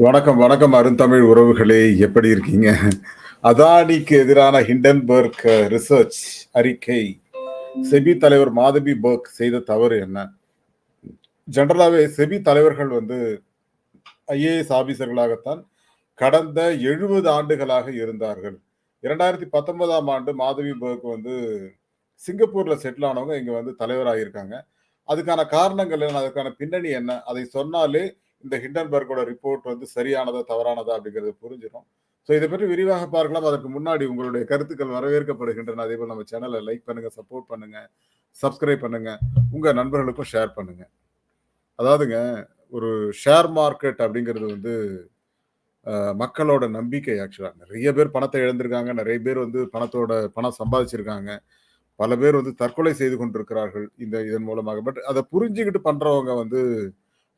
வணக்கம் வணக்கம் அருந்தமிழ் உறவுகளே. எப்படி இருக்கீங்க? அதானிக்கு எதிரான ஹிண்டன்பர்க் ரிசர்ச் அறிக்கை. செபி தலைவர் மாதவி பர்க் செய்த தவறு என்ன? ஜென்ரலாகவே செபி தலைவர்கள் வந்து ஐஏஎஸ் ஆபீசர்களாகத்தான் கடந்த எழுபது ஆண்டுகளாக இருந்தார்கள். இரண்டாயிரத்தி பத்தொன்பதாம் ஆண்டு மாதவி பர்க் வந்து சிங்கப்பூரில் செட்டில் ஆனவங்க இங்கே வந்து தலைவராக இருக்காங்க அதுக்கான காரணங்கள் என்ன? அதுக்கான பின்னணி என்ன? அதை சொன்னாலே இந்த ஹிண்டன்பர்கோட ரிப்போர்ட் வந்து சரியானதா தவறானதா அப்படிங்கிறது புரிஞ்சிடும் ஸோ இதை பற்றி விரிவாக பார்க்கலாம். அதற்கு முன்னாடி உங்களுடைய கருத்துக்கள் வரவேற்கப்படுகின்றன. அதே போல் நம்ம சேனலை லைக் பண்ணுங்க சப்போர்ட் பண்ணுங்க சப்ஸ்கிரைப் பண்ணுங்க உங்க நண்பர்களுக்கும் ஷேர் பண்ணுங்க. அதாவதுங்க ஒரு ஷேர் மார்க்கெட் அப்படிங்கிறது வந்து மக்களோட நம்பிக்கை ஆக்சுவலாக நிறைய பேர் பணத்தை இழந்திருக்காங்க. நிறைய பேர் வந்து பணத்தோட பணம் சம்பாதிச்சிருக்காங்க. பல பேர் வந்து தற்கொலை செய்து கொண்டிருக்கிறார்கள் இந்த இதன் மூலமாக. பட் அதை புரிஞ்சுக்கிட்டு பண்றவங்க வந்து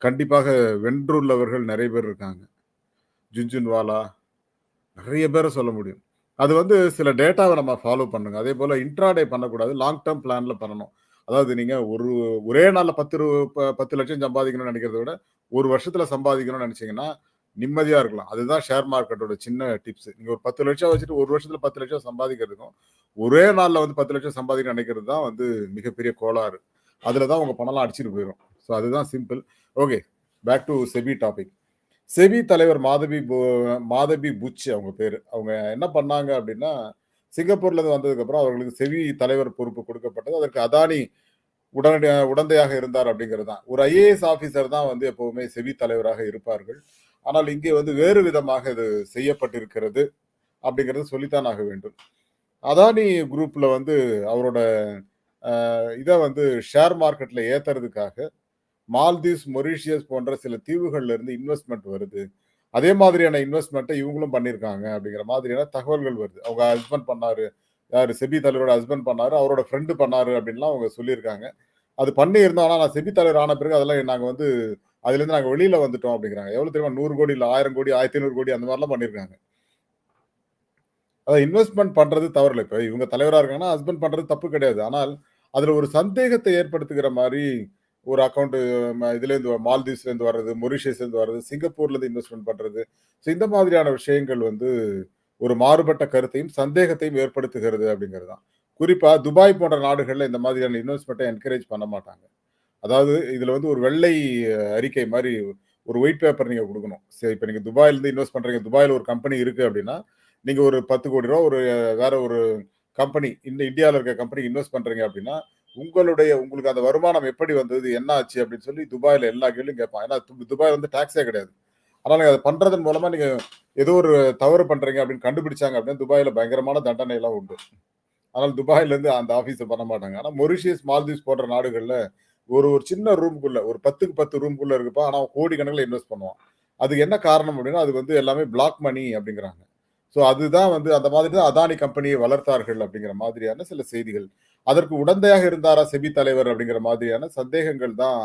கண்டிப்பாக வென்றுள்ளவர்கள் நிறைய பேர் இருக்காங்க. ஜுன்ஜுன்வாலா நிறைய பேரை சொல்ல முடியும். அது வந்து சில டேட்டாவை நம்ம ஃபாலோ பண்ணுங்க. அதே போல இன்ட்ராடே பண்ணக்கூடாது லாங் டேர்ம் பிளான்ல பண்ணணும். அதாவது நீங்க ஒரு ஒரே நாளில் பத்து ரூ- ப- பத்து லட்சம் சம்பாதிக்கணும்னு நினைக்கிறத விட ஒரு வருஷத்துல சம்பாதிக்கணும்னு நினைச்சீங்கன்னா நிம்மதியா இருக்கலாம். அதுதான் ஷேர் மார்க்கெட்டோட சின்ன டிப்ஸ் நீங்க ஒரு பத்து லட்சம் வச்சுட்டு ஒரு வருஷத்துல பத்து லட்சம் சம்பாதிக்கிறதுக்கும் ஒரே நாளில் வந்து பத்து லட்சம் சம்பாதிக்க நினைக்கிறது தான் வந்து மிகப்பெரிய கோளாறு. அதுல தான் உங்க பணம்லாம் அடிச்சிட்டு போயிடும் ஸோ அதுதான் simple okay back to SEBI topic SEBI தலைவர் மாதவி மாதவி புச் அவங்க பேர். அவங்க என்ன பண்ணாங்க அப்படின்னா சிங்கப்பூர்லேருந்து வந்ததுக்கப்புறம் அவர்களுக்கு செவி தலைவர் பொறுப்பு கொடுக்கப்பட்டது. அதற்கு அதானி உடனடி உடந்தையாக இருந்தார் அப்படிங்கிறது தான். ஒரு ஐஏஎஸ் ஆஃபீஸர் தான் வந்து எப்போவுமே செவி தலைவராக இருப்பார்கள். ஆனால் இங்கே வந்து வேறு விதமாக இது செய்யப்பட்டிருக்கிறது அப்படிங்கிறது சொல்லித்தான் ஆக வேண்டும். அதானி குரூப்பில் வந்து அவரோட இதை வந்து ஷேர் மார்க்கெட்டில் ஏற்றுறதுக்காக மால்தீவ்ஸ் மொரீஷியஸ் போன்ற சில தீவுகள்ல இருந்து இன்வெஸ்ட்மெண்ட் வருது. அதே மாதிரியான இன்வெஸ்ட்மெண்ட்டை இவங்களும் பண்ணியிருக்காங்க அப்படிங்கிற மாதிரியான தகவல்கள் வருது. அவங்க ஹஸ்பண்ட் பண்ணாரு. யார்? செபி தலைவரோட ஹஸ்பண்ட் பண்ணாரு. அவரோட ஃப்ரெண்டு பண்ணாரு அப்படின்லாம் அவங்க சொல்லியிருக்காங்க. அது பண்ணி இருந்தோம் ஆனா நான் செபி தலைவர் ஆன பிறகு அதெல்லாம் நாங்கள் வந்து அதுலேருந்து நாங்கள் வெளியில் வந்துட்டோம் அப்படிங்கிறாங்க. எவ்வளோ தெரியுமா? நூறு கோடி இல்லை ஆயிரம் கோடி ஆயிரத்தி ஐநூறு கோடி அந்த மாதிரிலாம் பண்ணியிருக்காங்க. அதை இன்வெஸ்ட்மெண்ட் பண்ணுறது தவறு இல்லை இப்போ இவங்க தலைவராக இருக்காங்கன்னா ஹஸ்பண்ட் பண்ணுறது தப்பு கிடையாது. ஆனால் அதில் ஒரு சந்தேகத்தை ஏற்படுத்துகிற மாதிரி ஒரு அக்கௌண்ட் இதுலேருந்து மால்தீவ்ஸ்லேருந்து வர்றது மொரிஷியஸ்லேருந்து வர்றது சிங்கப்பூர்லேருந்து இன்வெஸ்ட்மெண்ட் பண்ணுறது ஸோ இந்த மாதிரியான விஷயங்கள் வந்து ஒரு மாறுபட்ட கருத்தையும் சந்தேகத்தையும் ஏற்படுத்துகிறது அப்படிங்கிறது தான். குறிப்பாக துபாய் போன்ற நாடுகளில் இந்த மாதிரியான இன்வெஸ்ட்மெண்ட்டை என்கரேஜ் பண்ண மாட்டாங்க. அதாவது இதில் வந்து ஒரு வெள்ளை அறிக்கை மாதிரி ஒரு ஒயிட் பேப்பர் நீங்கள் கொடுக்கணும். சரி இப்போ நீங்கள் துபாயிலேருந்து இன்வெஸ்ட் பண்ணுறீங்க துபாயில் ஒரு கம்பெனி இருக்குது அப்படின்னா நீங்கள் ஒரு பத்து கோடி ரூபா ஒரு வேற ஒரு கம்பெனி இந்த இந்தியாவில் இருக்க கம்பெனி இன்வெஸ்ட் பண்ணுறீங்க அப்படின்னா உங்களுடைய உங்களுக்கு அந்த வருமானம் எப்படி வந்தது என்ன ஆச்சு அப்படின்னு சொல்லி துபாயில் எல்லா கேள்வியும் கேட்பான். ஏன்னா து- துபாய் வந்து டாக்ஸே கிடையாது. ஆனால் நீங்கள் அதை பண்றதன் மூலமா நீங்க ஏதோ ஒரு தவறு பண்றீங்க அப்படின்னு கண்டுபிடிச்சாங்க அப்படின்னா துபாயில பயங்கரமான தண்டனை எல்லாம் உண்டு. ஆனால் துபாயில இருந்து அந்த ஆஃபீஸை பண்ண மாட்டாங்க. ஆனா மொரிஷியஸ் மால்தீவ்ஸ் போன்ற நாடுகள்ல ஒரு ஒரு சின்ன ரூம்குள்ள ஒரு பத்துக்கு பத்து ரூம்குள்ள இருக்குப்பா ஆனா கோடி கணக்கில் இன்வெஸ்ட் பண்ணுவான். அதுக்கு என்ன காரணம் அப்படின்னா அது வந்து எல்லாமே பிளாக் மணி அப்படிங்கிறாங்க. ஸோ அதுதான் வந்து அந்த மாதிரி தான் அதானி கம்பெனியை வளர்த்தார்கள் அப்படிங்கிற மாதிரியான சில செய்திகள். அதற்கு உடந்தையாக இருந்தாரா செபி தலைவர் அப்படிங்கிற மாதிரியான சந்தேகங்கள் தான்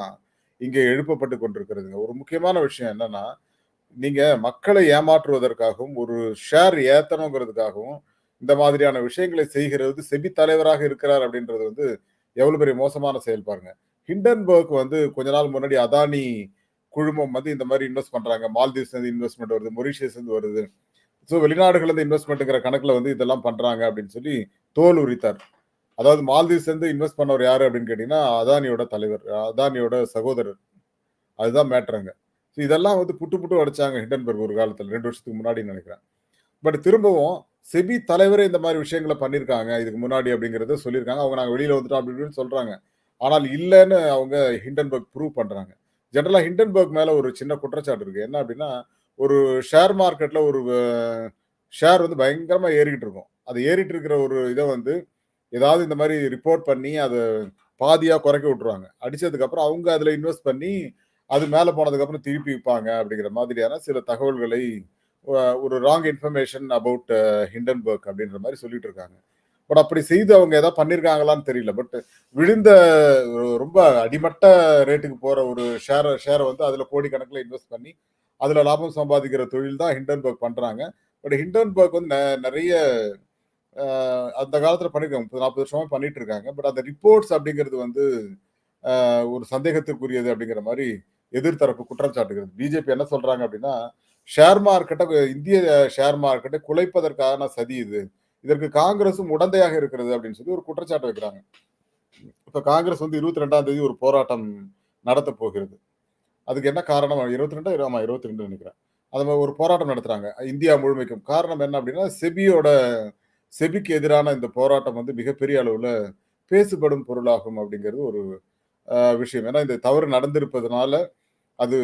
இங்கே எழுப்பப்பட்டு கொண்டிருக்கிறதுங்க. ஒரு முக்கியமான விஷயம் என்னன்னா நீங்க மக்களை ஏமாற்றுவதற்காகவும் ஒரு ஷேர் ஏத்தணுங்கிறதுக்காகவும் இந்த மாதிரியான விஷயங்களை செய்கிறது செபி தலைவராக இருக்கிறார் அப்படின்றது வந்து எவ்வளவு பெரிய மோசமான செயல் பாருங்க. ஹிண்டன்பர்க் வந்து கொஞ்ச நாள் முன்னாடி அதானி குழுமம் வந்து இந்த மாதிரி இன்வெஸ்ட் பண்றாங்க. மால்தீவ்ஸ்ல இருந்து இன்வெஸ்ட்மெண்ட் வருது மொரிஷியஸ் இருந்து வருது. ஸோ வெளிநாடுகள் இருந்து இன்வெஸ்ட்மெண்ட்டுங்கிற கணக்கில் வந்து இதெல்லாம் பண்ணுறாங்க அப்படின்னு சொல்லி தோல் உரித்தார். அதாவது மால்தீவ்ஸ்ல இருந்து இன்வெஸ்ட் பண்ணவர் யார் அப்படின்னு கேட்டிங்கன்னா அதானியோட தலைவர் அதானியோட சகோதரர். அதுதான் மேட்ருங்க ஸோ இதெல்லாம் வந்து புட்டு புட்டு அடிச்சாங்க ஹிண்டன்பர்க் ஒரு காலத்தில் ரெண்டு வருஷத்துக்கு முன்னாடி நினைக்கிறேன். பட் திரும்பவும் செபி தலைவரே இந்த மாதிரி விஷயங்களை பண்ணியிருக்காங்க இதுக்கு முன்னாடி அப்படிங்கிறத சொல்லியிருக்காங்க. அவங்க நாங்கள் வெளியில் வந்துட்டோம் அப்படின்னு சொல்கிறாங்க ஆனால் இல்லைன்னு அவங்க ஹிண்டன்பர்க் ப்ரூவ் பண்ணுறாங்க ஜென்ரலாக ஹிண்டன்பர்க் மேலே ஒரு சின்ன குற்றச்சாட்டு இருக்குது என்ன அப்படின்னா ஒரு ஷேர் மார்க்கெட்டில் ஒரு ஷேர் வந்து பயங்கரமாக ஏறிக்கிட்டு இருக்கும். அது ஏறிட்டு இருக்கிற ஒரு இதை வந்து ஏதாவது இந்த மாதிரி ரிப்போர்ட் பண்ணி அதை பாதியாக குறைக்க விட்டுருவாங்க. அடித்ததுக்கப்புறம் அவங்க அதில் இன்வெஸ்ட் பண்ணி அது மேலே போனதுக்கப்புறம் திருப்பி விற்பாங்க அப்படிங்கிற மாதிரியான சில தகவல்களை ஒரு ராங் இன்ஃபர்மேஷன் அபவுட் ஹிண்டன்பர்க் அப்படின்ற மாதிரி சொல்லிட்டு இருக்காங்க. பட் அப்படி செய்து அவங்க ஏதாவது பண்ணியிருக்காங்களான்னு தெரியல. பட் விழுந்த ரொம்ப அடிமட்ட ரேட்டுக்கு போகிற ஒரு ஷேரை ஷேரை வந்து அதில் கோடிக்கணக்கில் இன்வெஸ்ட் பண்ணி அதுல லாபம் சம்பாதிக்கிற தொழில் தான் ஹிண்டன்பர்க் பண்றாங்க. பட் ஹிண்டன்பர்க் வந்து நிறைய அந்த காலத்துல பண்ணிருக்காங்க. முப்பது நாற்பது வருஷமா பண்ணிட்டு இருக்காங்க. பட் அந்த ரிப்போர்ட்ஸ் அப்படிங்கிறது வந்து ஒரு சந்தேகத்திற்குரியது அப்படிங்கிற மாதிரி எதிர்த்தரப்பு குற்றம் சாட்டுகிறது பிஜேபி என்ன சொல்றாங்க அப்படின்னா ஷேர் மார்க்கெட்டை இந்திய ஷேர் மார்க்கெட்டை குலைப்பதற்கான சதி இது. இதற்கு காங்கிரஸும் உடந்தையாக இருக்கிறது அப்படின்னு சொல்லி ஒரு குற்றச்சாட்டு வைக்கிறாங்க. இப்ப காங்கிரஸ் வந்து இருபத்தி ரெண்டாம் தேதி ஒரு போராட்டம் நடத்த போகிறது. அதுக்கு என்ன காரணம்? இருபத்தி ரெண்டு ஆமாம் இருபத்தி ரெண்டு நினைக்கிறேன். அது மாதிரி ஒரு போராட்டம் நடத்துகிறாங்க இந்தியா முழுமைக்கும். காரணம் என்ன அப்படின்னா செபியோட செபிக்கு எதிரான இந்த போராட்டம் வந்து மிகப்பெரிய அளவில் பேசுபடும் பொருளாகும் அப்படிங்கிறது ஒரு விஷயம். ஏன்னா இந்த தவறு நடந்திருப்பதனால அது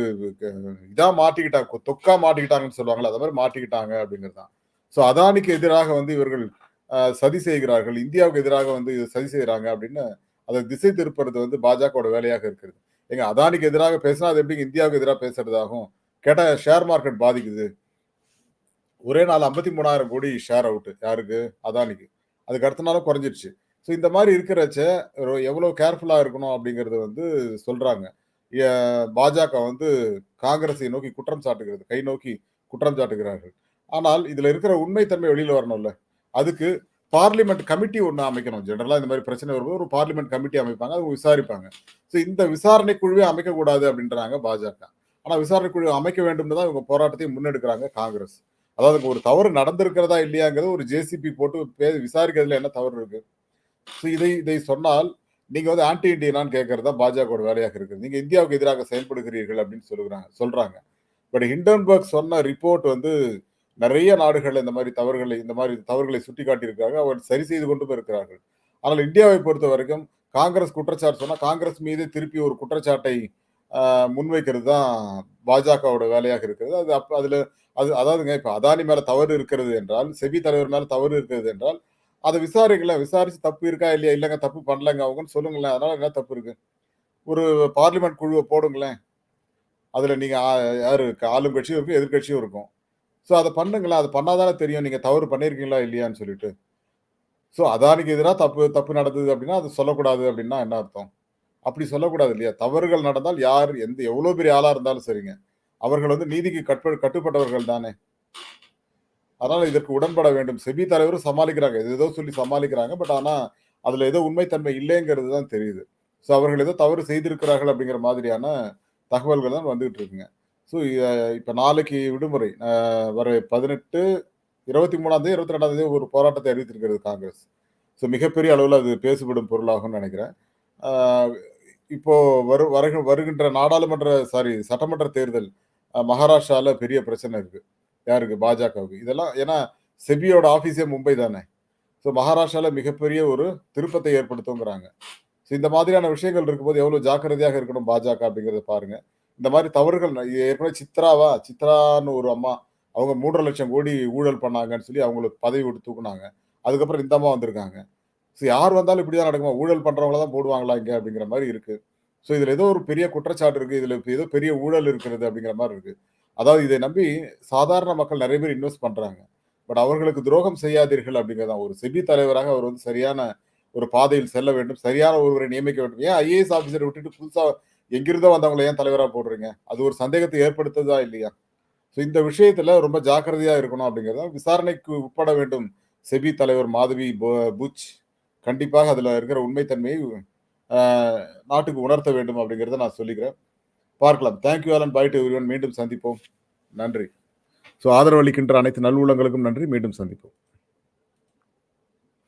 இதாக மாட்டிக்கிட்டாங்க தொக்கா மாட்டிக்கிட்டாங்கன்னு சொல்லுவாங்களே அது மாதிரி மாட்டிக்கிட்டாங்க அப்படிங்கிறது தான் ஸோ அதானிக்கு எதிராக வந்து இவர்கள் சதி செய்கிறார்கள். இந்தியாவுக்கு எதிராக வந்து இதை சதி செய்கிறாங்க அப்படின்னு அதை திசை திருப்புறது வந்து பாஜகவோட வேலையாக இருக்கிறது. எங்க அதானிக்கு எதிராக பேசினா அது எப்படி இந்தியாவுக்கு எதிராக பேசுறதாகும்? கேட்டா ஷேர் மார்க்கெட் பாதிக்குது. ஒரே நாள் ஐம்பத்தி மூணாயிரம் கோடி ஷேர் அவுட்டு யாருக்கு? அதானிக்கு. அதுக்கு அடுத்த நாளும் குறைஞ்சிருச்சு. ஸோ இந்த மாதிரி இருக்கிறச்ச எவ்வளோ கேர்ஃபுல்லாக இருக்கணும் அப்படிங்கறது வந்து சொல்கிறாங்க ஏ- பாஜக வந்து காங்கிரஸை நோக்கி குற்றம் சாட்டுகிறது கை நோக்கி குற்றம் சாட்டுகிறார்கள். ஆனால் இதில் இருக்கிற உண்மைத்தன்மை வெளியில் வரணும்ல. அதுக்கு பார்லிமெண்ட் கமிட்டி ஒன்று அமைக்கணும். ஜென்ரலாக இந்த மாதிரி பிரச்சனை வரும்போது ஒரு பார்லிமெண்ட் கமிட்டி அமைப்பாங்க அவங்க விசாரிப்பாங்க. ஸோ இந்த விசாரணை குழுவே அமைக்கக்கூடாது அப்படின்றாங்க பாஜக. ஆனால் விசாரணை குழு அமைக்க வேண்டும் தான் இவங்க போராட்டத்தை முன்னெடுக்கிறாங்க காங்கிரஸ். அதாவது ஒரு தவறு நடந்திருக்கிறதா இல்லையாங்கிறது ஒரு ஜேசிபி போட்டு பே- விசாரிக்கிறதுல என்ன தவறு இருக்கு? ஸோ இதை இதை சொன்னால் நீங்க வந்து ஆன்டி இண்டியனான்னு கேட்கறது தான் பாஜகவோட வேலையாக இருக்குது. நீங்க இந்தியாவுக்கு எதிராக செயல்படுகிறீர்கள் அப்படின்னு சொல்லுகிறாங்க சொல்றாங்க. பட் ஹிண்டன்பர்க் சொன்ன ரிப்போர்ட் வந்து நிறைய நாடுகள் இந்த மாதிரி தவறுகளை இந்த மாதிரி தவறுகளை சுட்டி காட்டியிருக்காங்க அவர் சரி செய்து கொண்டும் இருக்கிறார்கள் ஆனால் இந்தியாவை பொறுத்த வரைக்கும் காங்கிரஸ் குற்றச்சாட்டு சொன்னால் காங்கிரஸ் மீது திருப்பி ஒரு குற்றச்சாட்டை முன்வைக்கிறது தான் பாஜகவோட வேலையாக இருக்கிறது. அது அப்போ அதில் அது அதாவதுங்க இப்போ அதானி மேலே தவறு இருக்கிறது என்றால் செபி தலைவர் மேலே தவறு இருக்கிறது என்றால் அதை விசாரிக்கல விசாரிச்சு தப்பு இருக்கா இல்லையா இல்லைங்க தப்பு பண்ணலங்க அவங்கன்னு சொல்லுங்களேன். அதனால என்ன தப்பு இருக்கு? ஒரு பார்லிமெண்ட் குழுவை போடுங்களேன். அதில் நீங்கள் யார் யாரு ஆளும் கட்சியும் இருக்கும் எதிர்கட்சியும் இருக்கும். ஸோ அதை பண்ணுங்களேன். அது பண்ணாதானே தெரியும். நீங்கள் தவறு பண்ணியிருக்கீங்களா இல்லையான்னு சொல்லிட்டு. ஸோ அதானிக்கு எதிராக தப்பு தப்பு நடந்தது அப்படின்னா அது சொல்லக்கூடாது அப்படின்னா என்ன அர்த்தம்? அப்படி சொல்லக்கூடாது இல்லையா? தவறுகள் நடந்தால் யார் எந்த எவ்வளோ பெரிய ஆளாக இருந்தாலும் சரிங்க. அவர்கள் வந்து நீதிக்கு கட்ப கட்டுப்பட்டவர்கள் தானே. அதனால் இதற்கு உடன்பட வேண்டும். செபி தலைவரும் சமாளிக்கிறாங்க. இது ஏதோ சொல்லி சமாளிக்கிறாங்க. பட் ஆனால் அதில் ஏதோ உண்மைத்தன்மை இல்லைங்கிறது தான் தெரியுது. ஸோ அவர்கள் ஏதோ தவறு செய்திருக்கிறார்கள் அப்படிங்கிற மாதிரியான தகவல்கள் தான் வந்துகிட்டு இருக்குங்க. ஸோ இப்போ நாளைக்கு விடுமுறை. வர பதினெட்டு இருபத்தி மூணாம் தேதி இருபத்தி ரெண்டாம் தேதி ஒரு போராட்டத்தை அறிவித்திருக்கிறது காங்கிரஸ். ஸோ மிகப்பெரிய அளவில் அது பேசுபடும் பொருளாகும்னு நினைக்கிறேன். இப்போது இப்போ வரு வருக வருகின்ற நாடாளுமன்ற சாரி சட்டமன்ற தேர்தல் மகாராஷ்டிராவில் பெரிய பிரச்சனை இருக்குது யாருக்கு? பாஜகவுக்கு. இதெல்லாம் ஏன்னா செபியோட ஆஃபீஸே மும்பை தானே. ஸோ மகாராஷ்டிராவில் மிகப்பெரிய ஒரு திருப்பத்தை ஏற்படுத்துங்கிறாங்க. ஸோ இந்த மாதிரியான விஷயங்கள் இருக்கும்போது எவ்வளோ ஜாக்கிரதையாக இருக்கணும் பாஜக அப்படிங்கிறத பாருங்க. இந்த மாதிரி தவறுகள் ஏற்கனவே சித்ராவா? சித்ரான்னு ஒரு அம்மா அவங்க மூன்றரை லட்சம் கோடி ஊழல் பண்ணாங்கன்னு சொல்லி அவங்களுக்கு பதவி விட்டு தூக்குனாங்க. அதுக்கப்புறம் இந்த அம்மா வந்திருக்காங்க. ஸோ யார் வந்தாலும் இப்படி தான் நடக்குமா? ஊழல் பண்ணுறவங்கள தான் போடுவாங்களா இங்கே அப்படிங்கிற மாதிரி இருக்குது ஸோ இதில் ஏதோ ஒரு பெரிய குற்றச்சாட்டு இருக்குது இதில் ஏதோ பெரிய ஊழல் இருக்கிறது அப்படிங்கிற மாதிரி இருக்குது அதாவது இதை நம்பி சாதாரண மக்கள் நிறைய பேர் இன்வெஸ்ட் பண்ணுறாங்க பட் அவர்களுக்கு துரோகம் செய்யாதீர்கள் அப்படிங்கிறதா ஒரு செபி தலைவராக அவர் வந்து சரியான ஒரு பாதையில் செல்ல வேண்டும். சரியான ஒருவரை நியமிக்க வேண்டும். ஏன் ஐஏஎஸ் ஆஃபீஸரை விட்டுட்டு புதுசாக எங்கிருந்தோ வந்தவங்களை ஏன் தலைவராக போடுறீங்க? அது ஒரு சந்தேகத்தை ஏற்படுத்துதா இல்லையா? ஸோ இந்த விஷயத்துல ரொம்ப ஜாக்கிரதையா இருக்கணும் அப்படிங்கிறத விசாரணைக்கு உட்பட வேண்டும். செபி தலைவர் மாதவி புச் கண்டிப்பாக அதில் இருக்கிற உண்மைத்தன்மையை நாட்டுக்கு உணர்த்த வேண்டும் அப்படிங்கிறத நான் சொல்லிக்கிறேன். பார்க்கலாம். Thank you all and bye to everyone மீண்டும் சந்திப்போம். நன்றி. ஸோ ஆதரவு அளிக்கின்ற அனைத்து நல்லுள்ளங்களுக்கும் நன்றி. மீண்டும் சந்திப்போம்.